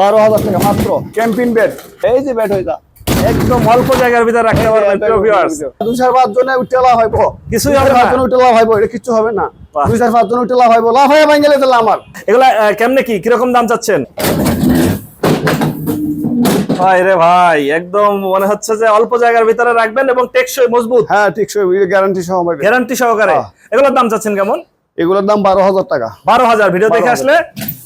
বারো হাজার টাকা মাত্র ক্যাম্পিং বেড। এই যে বেড হইতা একদম অল্প জায়গার ভিতরে রাখতে পারবেন দুই চার পাঁচ জনে উঠে লাভ হইব। কিছুই দুই হবে চার পাঁচ জনে উঠে লাভ হইব এটা কিছু হবে না। দুই চার পাঁচ জনে উঠে লাভ হইব লাভ হয়ে ভাঙ গেলে তাহলে আমার। এগুলা কেমনে কি কীরকম দাম চাচ্ছেন? ভাই রে ভাই একদম মনে হচ্ছে যে অল্প জায়গার ভিতরে রাখবেন এবং টেকসই মজবুত। হ্যাঁ টেকসই গ্যারান্টি সহ গ্যারান্টি সহকারে। হ্যাঁ। এগুলোর দাম চাচ্ছেন কেমন? এগুলোর দাম বারো হাজার টাকা। বারো হাজার ভিডিও দেখে আসলে?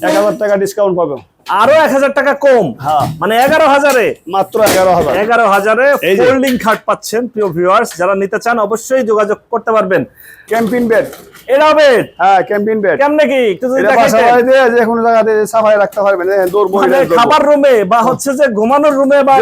এক হাজার টাকা ডিসকাউন্ট পাবে আরও এক হাজার টাকা কম। হ্যাঁ। মানে এগারো হাজারে। মাত্র এগারো হাজার। এগারো হাজারে ফোল্ডিং খাট পাচ্ছেন প্রিয় ভিউয়ার্স যারা নিতে চান অবশ্যই যোগাযোগ করতে পারবেন। ক্যাম্পিং বেড এটা বেড হ্যাঁ ক্যাম্পিং বেড কেমনে কি? একটু যদি যে কোনো জায়গাতে সাফাই রাখতে পারবেন মানে। খাবার রুমে বা হচ্ছে যে ঘুমানোর রুমে বা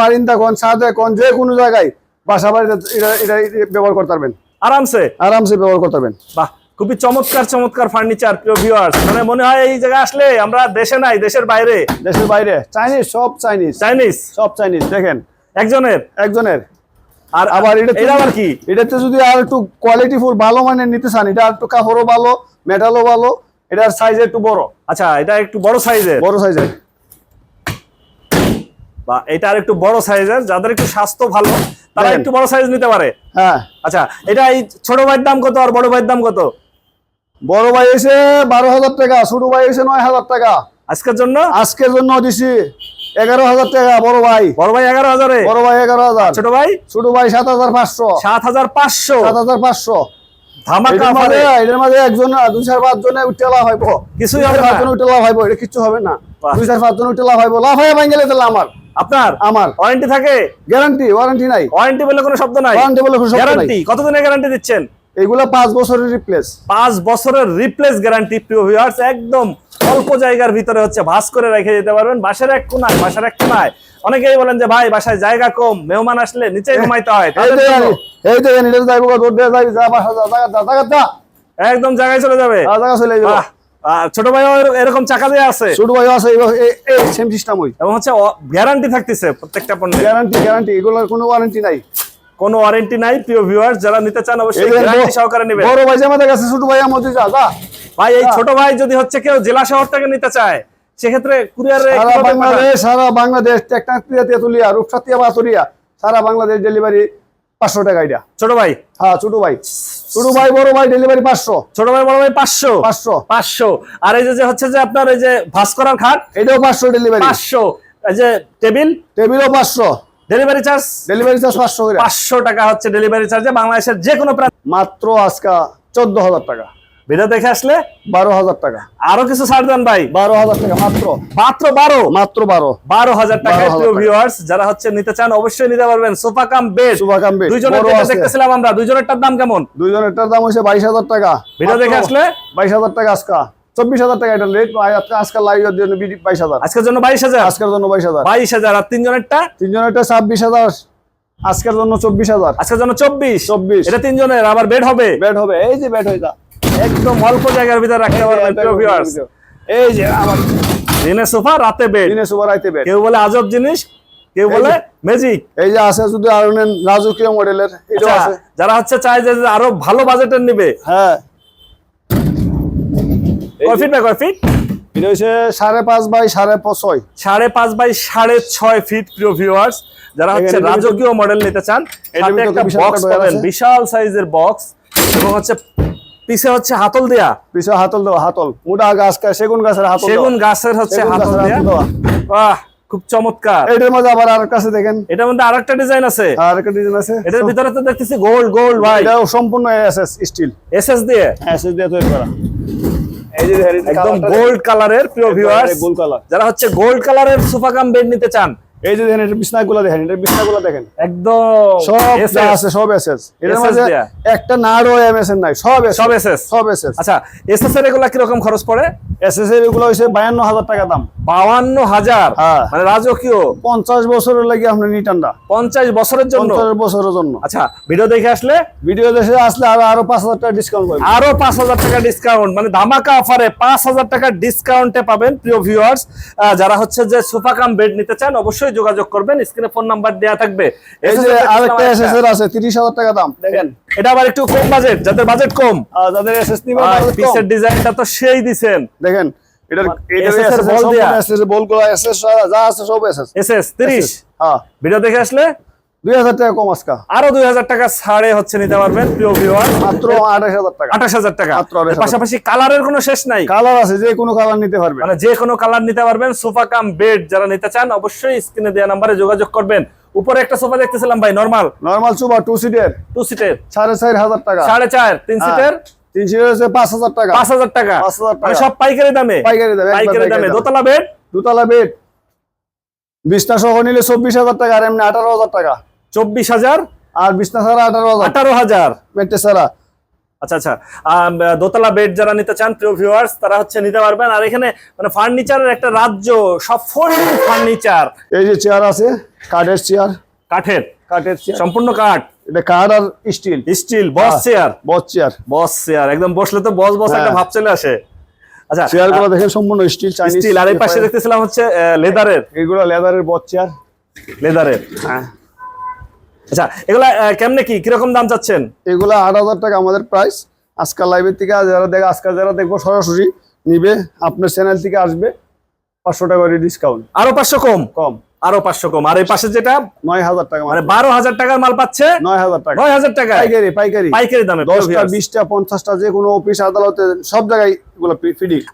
বারিন্দা কোন ছাদে কোন যে কোনো জায়গায় বাসা বাড়িতে এটা এটা এটা ব্যবহার করতে পারবেন। আরামসে? আরামসে ব্যবহার করতে পারবেন। বাহ। খুবই চমৎকার চমৎকার ফার্নিচার প্রিয় ভিউয়ার্স মানে মনে হয় এই জায়গায় আসলে আমরা দেশে নাই দেশের বাইরে। দেশের বাইরে। চাইনিজ সব চাইনিজ চাইনিজ সব চাইনিজ দেখেন। একজনের? একজনের। আর আবার এটা এটা আবার কি? এটাতে যদি আর একটু কোয়ালিটি ফুল ভালো মানের নিতে চান এটা আর একটু কাপড়ও ভালো মেটালও ভালো এটার সাইজ একটু বড়। আচ্ছা এটা একটু বড় সাইজের বড় সাইজের বা এটা আর একটু বড় সাইজের যাদের একটু স্বাস্থ্য ভালো তারা একটু বড় সাইজ নিতে পারে। হ্যাঁ। আচ্ছা এটা এই ছোট ভাইয়ের দাম কত আর বড় ভাইয়ের দাম কত? বড় ভাই এসে বারো হাজার টাকা ছোট ভাই এসে নয় হাজার টাকা। আজকের জন্য? আজকের জন্য দিছি এগারো হাজার টাকা বড় ভাই। বড় ভাই এগারো হাজারে? বড় ভাই এগারো হাজার। ছোট ভাই? ছোট ভাই সাত হাজার পাঁচশো। সাত হাজার পাঁচশো? সাত হাজার পাঁচশো। এটার মাঝে একজন দুই চার পাঁচ জনে উঠে লাভ হইব। কিছুই দুই হবে না। উঠে লাভ হইব। এটা কিছু হবে না। দুই চার পাঁচ জনে উঠে লাভ হইব। লাভ হয়ে তাহলে আমার। আপনার? আমার। ওয়ারেন্টি থাকে? গ্যারান্টি ওয়ারেন্টি নাই। ওয়ারেন্টি বলে কোনো শব্দ নাই? ওয়ারেন্টি বলে কোনো শব্দ নাই। গ্যারান্টি কতদিনের গ্যারান্টি দিচ্ছেন? এগুলো পাঁচ বছরের রিপ্লেস পাঁচ বছরের রিপ্লেস গ্যারান্টি প্রিয় ভিউয়ার্স একদম অল্প জায়গার ভিতরে হচ্ছে ভাস করে রেখে দিতে পারবেন। বাসার এক কোনায় বাসার এক কোনায়। অনেকেই বলেন যে ভাই বাসায় জায়গা কম মেহমান আসলে নিচে ঘুমাইতে হয়। এই জানি এটা যাইব দৌড় দিয়ে যাই যা বাসা যা জায়গা জায়গা যা। একদম জায়গায় চলে যাবে। জায়গা চলে যাবে আর ছোট ভাই এরকম চাকা দিয়ে আছে। ছোট ভাই আছে এই সেম সিস্টেম ওই। এবং হচ্ছে গ্যারান্টি থাকতেছে প্রত্যেকটা পণ্যে গ্যারান্টি গ্যারান্টি এগুলোর কোনো ওয়ারেন্টি নাই। কোনো ওয়ারেন্টি নাই প্রিয় ভিউয়ার্স যারা নিতে চান অবশ্যই গ্যারান্টি সহকারে নেবেন। বড় ভাই আমাদের কাছে ছোট ভাই আমাদের যা যা। ভাই এই ছোট ভাই যদি হচ্ছে কেউ জেলা শহর থেকে নিতে চায় সেক্ষেত্রে কুরিয়ারে সারা? বাংলাদেশ সারা বাংলাদেশ টেকনাক্রিয়া তেতুলিয়া রূপসাতিয়া বাতুরিয়া সারা বাংলাদেশ ডেলিভারি পাঁচশো টাকা এটা। ছোট ভাই? হ্যাঁ ছোট ভাই। ছোট ভাই বড় ভাই ডেলিভারি পাঁচশো। ছোট ভাই বড় ভাই পাঁচশো? পাঁচশো। পাঁচশো। আর এই যে যে হচ্ছে যে আপনার এই যে ভাস্করার খাট এটাও পাঁচশো ডেলিভারি পাঁচশো। এই যে টেবিল? টেবিলও পাঁচশো। ডেলিভারি চার্জ ডেলিভারি চার্জ পাঁচশো পাঁচশো টাকা হচ্ছে ডেলিভারি চার্জে বাংলাদেশের যে কোনো প্রান্ত মাত্র আজকা চোদ্দ হাজার টাকা। ভিডিও দেখে আসলে বারো হাজার টাকা। আরও কিছু ছাড় দেন ভাই। বারো হাজার টাকা মাত্র। মাত্র বারো? মাত্র বারো। বারো হাজার টাকায় 12,000 প্রিয় টাকা। ভিউয়ার্স যারা হচ্ছে নিতে চান অবশ্যই নিতে পারবেন। সোফা কাম বেড বেড দুইজনের বড় আছে। দেখতেছিলাম আমরা দুইজনেরটার দাম কেমন? দুইজনেরটার দাম হচ্ছে বাইশ হাজার টাকা। ভিডিও দেখে আসলে? বাইশ হাজার টাকা আজকা। চব্বিশ হাজার টাকা এটা রেট আজকাল লাইভের জন্য বাইশ হাজার। আজকের জন্য বাইশ হাজার? আজকের জন্য বাইশ হাজার। বাইশ হাজার আর তিনজনেরটা? তিনজনেরটা ছাব্বিশ হাজার। আজকের জন্য চব্বিশ হাজার। আজকের জন্য চব্বিশ? চব্বিশ। এটা তিনজনের আবার বেড হবে? ব্যাট হবে এই যে হয়ে যা একদম অল্প জায়গার ভিতরে রাখতে পারবেন প্রিয় এই যে আমার দিনে সোফা রাতে বেড দিনে কেউ বলে আজব জিনিস কেউ বলে ম্যাজিক এই যে আছে যদি আরও রাজকীয় মডেলের আচ্ছা, আছে। যারা হচ্ছে চায় যে আরও ভালো বাজেটের নিবে। হ্যাঁ। কয় ফিট বাই কয় ফিট এটা হচ্ছে সাড়ে পাঁচ বাই সাড়ে ছয়। সাড়ে পাঁচ বাই সাড়ে ছয় ফিট প্রিয় ভিউয়ার্স যারা হচ্ছে রাজকীয় মডেল নিতে চান একটা বিশাল বক্স পাবেন বিশাল সাইজের বক্স এবং হচ্ছে পিছে হচ্ছে হাতল দেয়া। পিছনে হাতল দেওয়া হাতল। মোটা গাছ সেগুন গাছের হাতল সেগুন গাছের হচ্ছে হাতল দেয়া। বাহ খুব চমৎকার। এটার মধ্যে আবার আর কাছে দেখেন। এটার মধ্যে আরেকটা ডিজাইন আছে। আর একটা ডিজাইন আছে। এটার ভিতরে তো দেখতেছি গোল্ড গোল্ড ভাই এটাও সম্পূর্ণ এসএস স্টিল এসএস দিয়ে? এসএস দিয়ে তৈরি করা। একদম গোল্ড কালারের প্রিয় ভিউয়ার্স গোল্ড কালার যারা হচ্ছে গোল্ড কালারের সোফা কাম বেড নিতে চান এই যে দেখেন এটা বিছনাগুলো দেখেন এটা বিছনাগুলো দেখেন। একদম। সব আছে সব এসএস মধ্যে একটা নাড়ও এমএসএন নাই সব সব এসএস সব এসএস আচ্ছা এসএস এর এগুলা কীরকম খরচ পড়ে? এসএস এর এগুলো হইছে 52000 টাকা দাম। বাউান্ন হাজার হ্যাঁ। মানে রাজকীয়? 50 বছরের লাগি আপনি নিটানটা পঞ্চাশ বছরের জন্য? 50 বছরের জন্য। আচ্ছা ভিডিও দেখে আসলে? ভিডিও দেশে আসলে আরও আরও 5000 টাকা ডিসকাউন্ট পাবেন। আরও পাঁচ হাজার টাকা ডিসকাউন্ট মানে ধামাকা অফারে পাঁচ হাজার টাকা ডিসকাউন্টে পাবেন প্রিয় ভিউয়ার্স যারা হচ্ছে যে সোফা কাম বেড নিতে চান অবশ্যই যোগাযোগ করবেন স্ক্রিনে ফোন নাম্বার দেয়া থাকবে। এই যে আরেকটা আছে। 30000 টাকা দাম। দেখেন এটা আবার একটু কম বাজেট যাদের বাজেট কম। যাদের এসএস নিবে আর পিসের ডিজাইনটা তো সেই দিছেন। দেখেন এটার বল দেয়া? বলগুলো এসএস যা আছে সব এসএস এসএস তিরিশ। হ্যাঁ। ভিডিও দেখে আসলে দুই হাজার টাকা কম আজকা। আরও দুই হাজার টাকা ছাড়ে হচ্ছে নিতে পারবেন প্রিয় ভিউয়ার মাত্র আঠাশ হাজার টাকা। আঠাশ হাজার টাকা। মাত্র পাশাপাশি কালারের কোনো শেষ নাই। কালার আছে যে কোনো কালার নিতে পারবে মানে যে কোনো কালার নিতে পারবেন সোফা কাম বেড যারা নিতে চান অবশ্যই স্ক্রিনে দেওয়া নাম্বারে যোগাযোগ করবেন। উপরে একটা সোফা দেখতেছিলাম ভাই নরমাল নর্মাল সুপার টু সিটের টু সিটের সাড়ে চার হাজার টাকা। সাড়ে চার তিন হ্যাঁ। সিটের তিন সিটের হচ্ছে পাঁচ হাজার টাকা। পাঁচ হাজার টাকা। 5,000 টাকা। মানে সব পাইকারি দামে। পাইকারি দামে, পাইকারি দামে। দোতলা বেড দুতলা বেড বিছনা সহ নিলে চব্বিশ হাজার টাকা আর এমনি আঠারো হাজার টাকা। চব্বিশ হাজার আর বিছনা ছাড়া আঠারো আঠারো হাজার। ছাড়া আচ্ছা আচ্ছা। দোতলা বেড যারা নিতে চান প্রিয় ভিউয়ার্স তারা হচ্ছে নিতে পারবেন। আর এখানে মানে ফার্নিচারের একটা রাজ্য সফল ফার্নিচার এই যে চেয়ার আছে কাঠের চেয়ার কাঠের। কাঠের চেয়ার সম্পূর্ণ কাঠ। এটা কাঠ আর steel steel boss chair boss chair boss chair একদম বসলে তো বস বস একটা হ্যাঁ। ভাব চলে আসে। আচ্ছা দেখেন সম্পূর্ণ স্টিল চাইনিজ স্টিল আর এই পাশে দেখতেছিলাম হচ্ছে লেদারের এগুলো লেদারের বস চেয়ার লেদারের হ্যাঁ। আচ্ছা এগুলা কেমনে কি কীরকম দাম চাচ্ছেন? এগুলা আট হাজার টাকা আমাদের প্রাইস আজকাল লাইভের থেকে যারা দেখ আজকাল যারা দেখব সরাসরি নিবে আপনার চ্যানেল থেকে আসবে পাঁচশো টাকা করে ডিসকাউন্ট আরও পাঁচশো কম? কম। আরও পাঁচশো কম। আর এই পাশে যেটা? নয় হাজার টাকা মানে বারো হাজার টাকার মাল পাচ্ছে? নয় হাজার টাকা। নয় হাজার টাকা পাইকারি পাইকারি। পাইকারি দামে। দশটা বিশটা পঞ্চাশটা যে কোনো অফিস আদালতে সব জায়গায়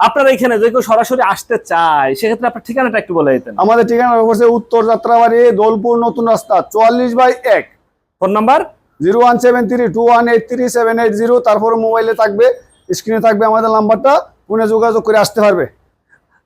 আপনারা এখানে যে কেউ সরাসরি আসতে চায় সেক্ষেত্রে আপনার ঠিকানাটা একটু বলে দিতেন। আমাদের ঠিকানা হচ্ছে উত্তর যাত্রাবাড়ি দোলপুর নতুন রাস্তা চুয়াল্লিশ বাই এক। Phone number? Zero one seven three two one eight three seven eight zero. তারপরে মোবাইলে থাকবে স্ক্রিনে থাকবে আমাদের নাম্বারটা। ফোনে যোগাযোগ করে আসতে পারবে।